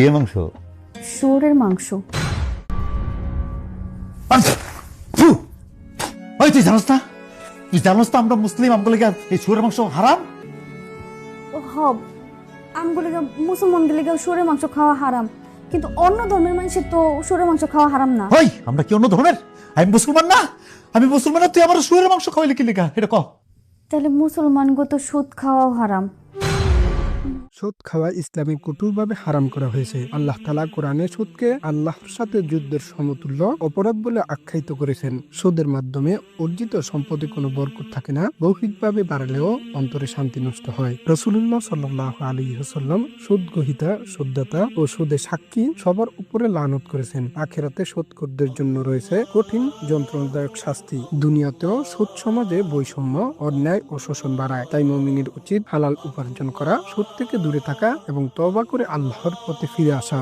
কে মাংস? শুয়োরের মাংস। ওই তুই জানোস না? তুই জানোস না আমরা মুসলিম এই শুয়ারের মাংস হারাম? ও হব আমগুলিকে মুসলমান শুয়োরের মাংস খাওয়া হারাম? কিন্তু অন্য ধর্মের মানুষের তো শুয়োরের মাংস খাওয়া হারাম না। ওই আমরা কি অন্য ধর্মের? আমি মুসলমান না? আমি মুসলমান না তুই আমার শুয়ারের মাংস খাওয়াইলি কি লিখা এটা কহ তাহলে মুসলমান গো তো সুদ খাওয়াও হারাম। সুদ খাওয়া ইসলামে কঠোরভাবে হারাম করা হয়েছে। আল্লাহ তালা কোরআনে সুদকে আল্লাহর সাথে যুদ্ধের সমতুল্য অপরাধ বলে আখ্যায়িত করেছেন। সুদের মাধ্যমে অর্জিত সম্পদে কোনো বরকত থাকে না ভৌতিকভাবে বাড়ালেও অন্তরে শান্তি নষ্ট হয়। রসুল্লাহ সাল্লাহ আলী হাসাল্লাম সুদ গ্রহিতা সুদদাতা ও সুদে সাক্ষী সবার উপরে লানত করেছেন। আখেরাতে সুদকরদের জন্য রয়েছে কঠিন যন্ত্রণাদায়ক শাস্তি। দুনিয়াতেও সুদ সমাজে বৈষম্য, অন্যায় ও শোষণ বাড়ায়। তাই মমিনের উচিত হালাল উপার্জন করা সুদ থেকে দূরে থাকা এবং তবা করে আল্লাহর পথে ফিরে আসা।